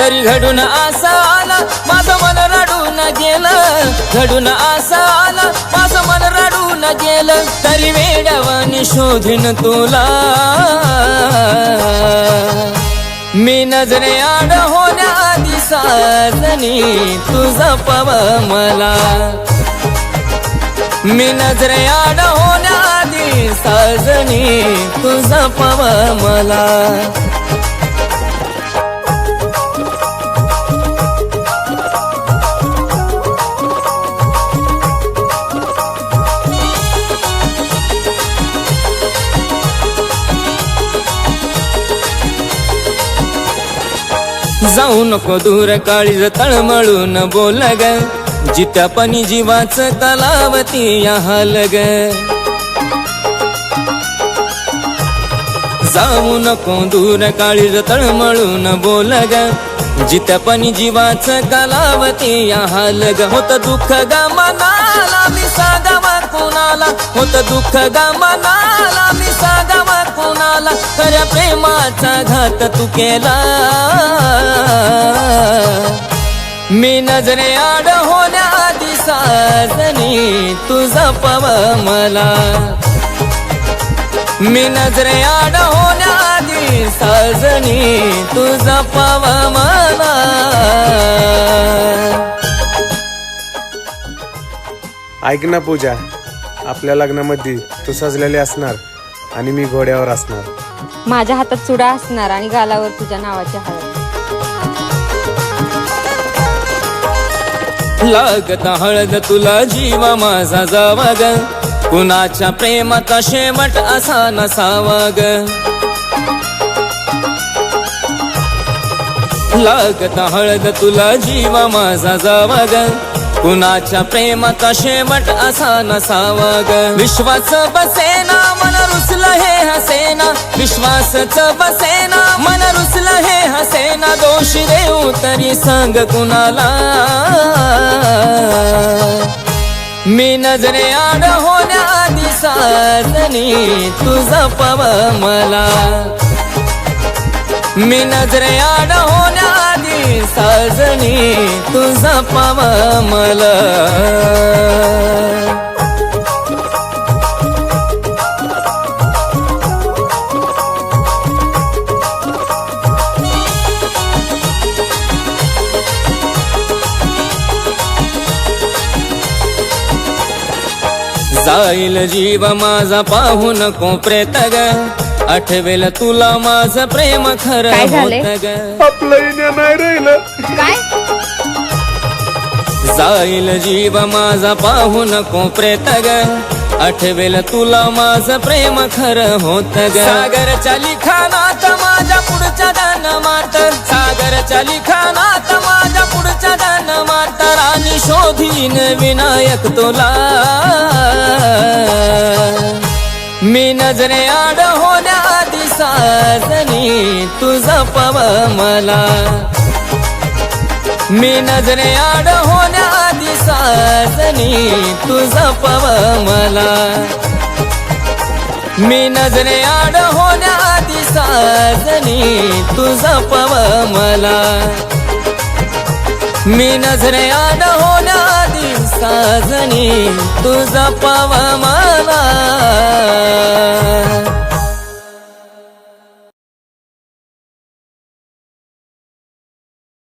जरी घडून असा आला माझं मन रडून गेलं. घडून असा आला माझं मन रडून गेलं. तरी वेडवानी शोधीन तुला. मी नजरे आड होण्या साजनी तुझा पव मला. मी नजरे आड होण्या साजनी तुझा पव मला. जाऊ नको दूर काळीज तळमळून बोल ग जित्यापणी जीवाच कलावती या हालग. जाऊ नको दूर काळीज तळमळून बोल ग जित्यापणी जीवाच कलावती या हालग. होत दुःख ग मनाला मी सागावा कोणाला? होत दुःख ग मनाला मी सागावा कोणाला? खऱ्या प्रेमाचा घात तू केला. मी नजरे आड होण्या साजनी तुझा पव मला. मी नजरे आड होण्याआधी साजनी तुझा पव मला. ऐक ना पूजा आपल्या लग्नामध्ये तू सजलेली असणार आणि मी घोड्यावर असणार. माझ्या हातात चुडा असणार आणि गालावर तुझ्या नावाची हळद. लागत हळद तुला जीवा माझा जावा ग. कुणाच्या प्रेमाचा शेवट असा नसावा ग लागत हळद तुला जीवा माझा जावा ग कुणाच्या प्रेमाचा शेवट असा नसावा ग विश्वास बसेना मन रुसलं हे हसेना. विश्वासच बसेना मन रुसलं हे हसेना. दोष देऊ तरी सांग कुणाला. मी नजरे आड होण्याआधी साजनी तुझा पव मला. मी नजरे आड होण्याआधी साजनी तुझा पव मला. जाईल जीव माझा पाहू नको प्रेत ग आठवेल तुला माझं प्रेम खरं काय झालंय? होत ग. आपलं इन्या नाही राहिलं. काय? जाईल जीव माझा पाहू नको प्रेत ग आठवेल तुला माझं प्रेम खरं होत ग. सागरच्या लिखाणात माझ्या पुढच्या जन्मात सागरच्या लिखाणात माझ्या पुढच्या जन्मात राणी शोधीन विनायक तुला. मी नजरे आड होण्याआधी साजनी तुझा पव मला. मी नजरे आड होण्याआधी साजनी तुझा पव मला. मी नजरे आड होण्याआधी साजनी तुझा पव मला. मी नजरे आड होण्याआधी साजनी तुझा पव मला.